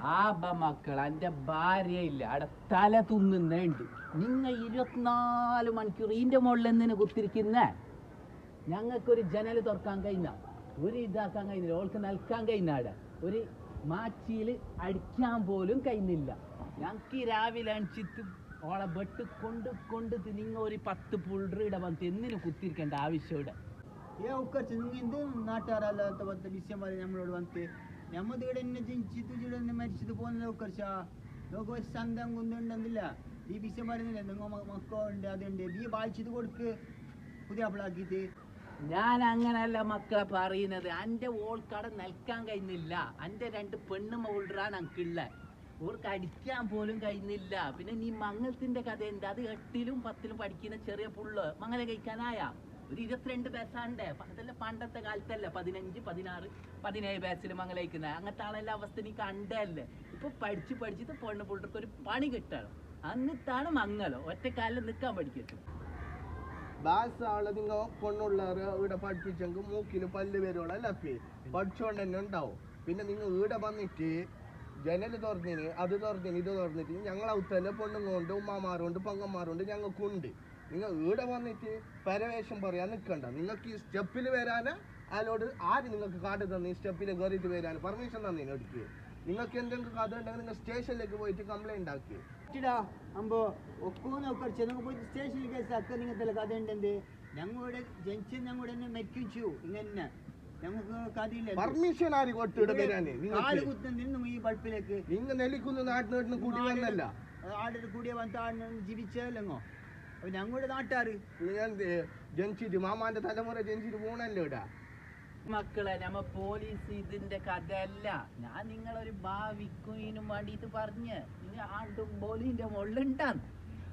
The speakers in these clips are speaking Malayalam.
ആബ മക്കൾ എന്റെ ഭാര്യ ഇല്ല. അവിടെ തല തുന്നുന്നുണ്ട്. നിങ്ങൾ ഇരുപത്തിനാല് മണിക്കൂർ ഇതിന്റെ മുകളിൽ എന്തിനു കുത്തിരിക്കുന്ന? ഞങ്ങൾക്കൊരു ജനൽ തുറക്കാൻ കഴിഞ്ഞ. ഒരു ഇതാക്കാൻ കഴിഞ്ഞില്ല. ഓൾക്ക് നൽകാൻ കഴിഞ്ഞ അവിടെ. ഒരു മാച്ചിയിൽ അടിക്കാൻ പോലും കഴിഞ്ഞില്ല. ഞങ്ങൾക്ക് രാവിലെ അണിച്ചിട്ട് ഓളെ ബെട്ട് കൊണ്ട് കൊണ്ട് നിങ്ങ ഒരു പത്ത് പുള്ളറ് ഇട വന്നിട്ട് എന്തിനു കുത്തിരിക്കേണ്ട ആവശ്യം ഇവിടെ ഏ ഒക്കർച്ച നിങ്ങൾ എന്ത് നാട്ടുകാരല്ലാത്ത പത്ത് ഡിസംബർ നമ്മളോട് വന്നിട്ട്? നമ്മത് ഇവിടെ എന്നെ ജനിച്ചിട്ട് ഇവിടെ മരിച്ചത് പോകുന്നത് ഉക്കർച്ച നമുക്ക് ഒരു സന്തം കുന്നുണ്ടെന്നില്ല. ഈ പറയുന്നില്ല നിങ്ങൾ മക്കളുണ്ട് അതുണ്ട്. നീ വായിച്ചത് കൊടുക്ക് പുതിയ അപ്പിളാക്കിയിട്ട് ഞാൻ അങ്ങനല്ല മക്കളെ പറയുന്നത്. എന്റെ ഓൾക്കട നിൽക്കാൻ കഴിഞ്ഞില്ല. എന്റെ രണ്ട് പെണ്ണ് മോൾഡറാണ് എനിക്കുള്ള ഓർക്ക് അടിക്കാൻ പോലും കഴിയുന്നില്ല. പിന്നെ നീ മംഗളത്തിന്റെ കഥ എന്താ? അത് എട്ടിലും പത്തിലും പഠിക്കുന്ന ചെറിയ പുള്ള്. മംഗല കഴിക്കാനായ? ഒരു ഇരുപത്തിരണ്ട് ബസ്സാണ്ട് അതല്ല പണ്ടത്തെ കാലത്തല്ല? പതിനഞ്ച് പതിനാറ് പതിനേഴ് ബാച്ചിൽ മംഗല കഴിക്കുന്ന. അങ്ങനത്തെ ആളെല്ലാം അവസ്ഥ നീ കണ്ടല്ലേ? ഇപ്പൊ പഠിച്ച് പഠിച്ചിട്ട് പെണ്ണ് പുള്ളർക്ക് ഒരു പണി കിട്ടണം. അങ്ങനത്താണ് മംഗലം. ഒറ്റക്കാലിൽ നിൽക്കാൻ പഠിക്കട്ടു ബാസ് ആളെ നിങ്ങ കൊണ്ടുള്ളവര് ഇവിടെ പഠിപ്പിച്ചെങ്കിൽ മൂക്കിന് പല്ല് വരുവോളം അല്ലപ്പേ പഠിച്ചോണ്ട് തന്നെ ഉണ്ടാവും. പിന്നെ നിങ്ങൾ ഇവിടെ വന്നിട്ട് ജനൽ തുറന്നിന് അത് തുറന്നിന് ഇത് തുറന്നിട്ട് ഞങ്ങൾ ഔത്തല്ല പെണ്ണുങ്ങളുണ്ട് ഉമ്മമാരുണ്ട് പങ്കന്മാരുണ്ട് ഞങ്ങൾക്കുണ്ട്. നിങ്ങൾ ഇവിടെ വന്നിട്ട് പരവേഷം പറയാൻ നിൽക്കണ്ട. നിങ്ങൾക്ക് ഈ സ്റ്റെപ്പിൽ വരാന്? അതിലോട് ആര് നിങ്ങൾക്ക് കാട് തന്നു ഈ സ്റ്റെപ്പിൽ കയറിയിട്ട് വരാൻ പെർമിഷൻ തന്നീന് എടുക്കുക നിങ്ങൾക്ക് എന്തെങ്കിലും കഥ ഉണ്ടെങ്കിൽ നിങ്ങൾ സ്റ്റേഷനിലേക്ക് പോയിട്ട് കംപ്ലൈന്റ് ആക്കി ഇട്ടിടാ അമ്പോ ഒക്കൂന്ന് ഒക്കർച്ച നമുക്ക് പോയി സ്റ്റേഷനിൽ കേസ് അക്ക നിങ്ങത്തെ കഥ ഉണ്ടെന്ത് ഞങ്ങളുടെ ജനിച്ചത് ഞങ്ങളുടെ മെക്കിച്ചു ഇങ്ങനെ പെർമിഷൻ ആര് കൊടുത്തു ഇവിടെ വരാന്? നിന്നും ഈ ബൾബിലേക്ക് നിങ്ങൾ നെല്ലിക്കുന്ന് നാട്ടിൽ നിന്ന് കൂടി വന്നല്ല. ആടെ കൂടിയ വന്നിട്ട് ആടെ ജീവിച്ചല്ലോ അപ്പൊ ഞങ്ങളുടെ നാട്ടാറ് ഞാൻ ജനിച്ചിട്ട് മാമാന്റെ തലമുറ ജനിച്ചിട്ട് പോണല്ലോ ഇടാ മക്കളെ നമ്മ പോലീസ് ഇതിന്റെ കഥയല്ല. ഞാൻ നിങ്ങളൊരു ഭാവിക്കും വേണ്ടിയിട്ട് പറഞ്ഞ്. നിങ്ങൾ ആണ്ടും പോലീന്റെ മുള്ളുണ്ടാന്ന്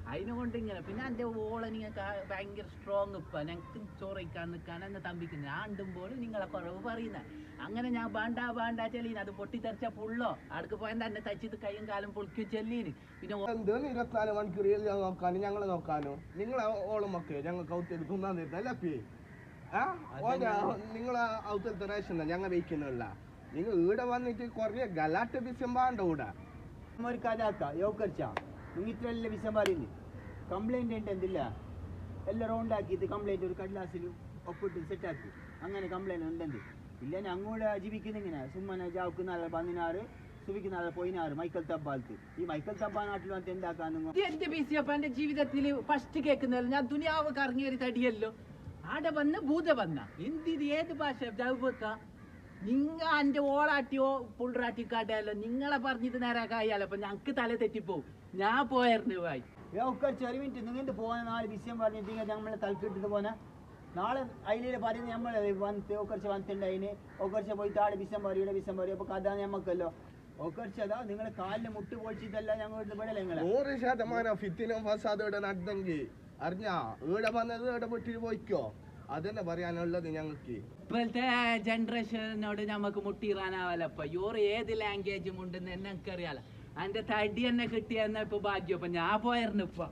അതിനെ കൊണ്ട് ഇങ്ങനെ. പിന്നെ എന്റെ ഓളെ നിങ്ങൾക്ക് ഭയങ്കര സ്ട്രോങ് ഇപ്പം ഞങ്ങൾക്ക് ചോറയ്ക്കാൻ നിൽക്കാൻ എന്നെ തമ്പിക്കുന്നത് ആണ്ടും പോലും നിങ്ങളെ കുറവ് പറയുന്നത് അങ്ങനെ ഞാൻ വേണ്ട വേണ്ട ചെല്ലീന്. അത് പൊട്ടിത്തെറിച്ച പുള്ളോ. അടുക്ക് പോയാൽ തന്നെ തച്ചിട്ട് കൈയും കാലും പൊളിക്കും ചെല്ലീന്. പിന്നെ ഓ- എന്ത് ഇരുപത്തിനാല് മണിക്കൂർ നോക്കാനും ഞങ്ങളെ നോക്കാനോ? നിങ്ങളെ ഓളും ഒക്കെ ഞങ്ങൾക്ക് ഔത്തിൽ തിന്നാൻ തരുന്നല്ല പി ആ? നിങ്ങളെ ഔത്തലത്തെ റേഷൻ ഞങ്ങൾ വയ്ക്കുന്നില്ല നിങ്ങൾ ഇവിടെ വന്നിട്ട് കുറേ ഗലാട്ട് ബിസം വേണ്ട ഇവിടെ ഒരു കഥ ആക്കാം. എല്ലാ വിഷം പറയുന്നത് കംപ്ലൈന്റ് ഉണ്ട് എന്തില്ല? എല്ലാം റൗണ്ടാക്കിയിട്ട് കംപ്ലൈന്റ് ഒരു കടലാസിൽ ഒപ്പിട്ട് സെറ്റാക്കി അങ്ങനെ കംപ്ലൈന്റ് ഉണ്ടെങ്കിൽ. ഇല്ല ഞങ്ങളുടെ ജീവിക്കുന്ന ഇങ്ങനെ സുമ്മനെ ജാവുക്കുന്ന ആളെ പതിനാറ് സുവിക്കുന്ന ആളെ പോയിനാറ് മൈക്കൽ തബ്ബാലത്ത് ഈ മൈക്കൽ തബ്ബാ നാട്ടിൽ വന്നിട്ട് എന്താക്കാന്ന് എന്റെ ബി സി അപ്പൊ എന്റെ ജീവിതത്തിൽ ഫസ്റ്റ് കേൾക്കുന്നല്ലോ ഞാൻ ദുനിയാവ് കറങ്ങിയൊരു തടിയല്ലോ. ആടെ വന്ന് ഭൂത വന്ന. എന്തിത് ഏത് ഭാഷ? ജൗബക്ക നിങ്ങ എന്റെ ഓളാട്ടിയോ പുള്ളറാട്ടിക്കാട്ടിയല്ലോ നിങ്ങളെ പറഞ്ഞിട്ട് നേരാക്കായാലോ അപ്പൊ ഞങ്ങക്ക് തല തെറ്റിപ്പോവും. ഞാൻ പോയായിരുന്നു ഭായി. യോക്കർച്ച ഒരു മിനിറ്റ് നിങ്ങൾ പോകാൻ നാല് വിഷയം പറഞ്ഞിട്ട് നമ്മളെ തലക്കിട്ടിട്ട് പോന നാളെ അതിലെ പറയുന്നത് നമ്മൾ വന്നിട്ട് ഒക്കെ വന്നിട്ടുണ്ട് അതിന് ഒക്കെ പോയിട്ട് ആടെ വിഷം പറയും ഇവിടെ വിഷം പറയും അപ്പൊ കഥ ഞമ്മക്കല്ലോ. ഒക്കർച്ച നിങ്ങളെ കാലിന് മുട്ട് പൊളിച്ചിട്ടല്ല ഞങ്ങൾ ഇവിടെ നിങ്ങളെ. നൂറ് ശതമാനം ഫിത്തിനും ഫസാദും ഇവിടെ നടന്നെങ്കിൽ അറിഞ്ഞാ? ഈടെ വന്നത് ഇവിടെ വിട്ടിട്ട് പോയിക്കോ? അതന്നെ പറയാനുള്ളത് ഞങ്ങൾക്ക്? ഇപ്പോഴത്തെ ജനറേഷനോട് നമുക്ക് മുട്ടിറാനാവല്ലപ്പ യോറ് ഏത് ലാംഗ്വേജും ഉണ്ടെന്ന് എന്നെ എനിക്കറിയാലോ അതിന്റെ തടി എന്നെ കിട്ടിയെന്ന ഇപ്പൊ ഭാഗ്യം. അപ്പൊ ഞാൻ പോയിരുന്നു ഇപ്പൊ.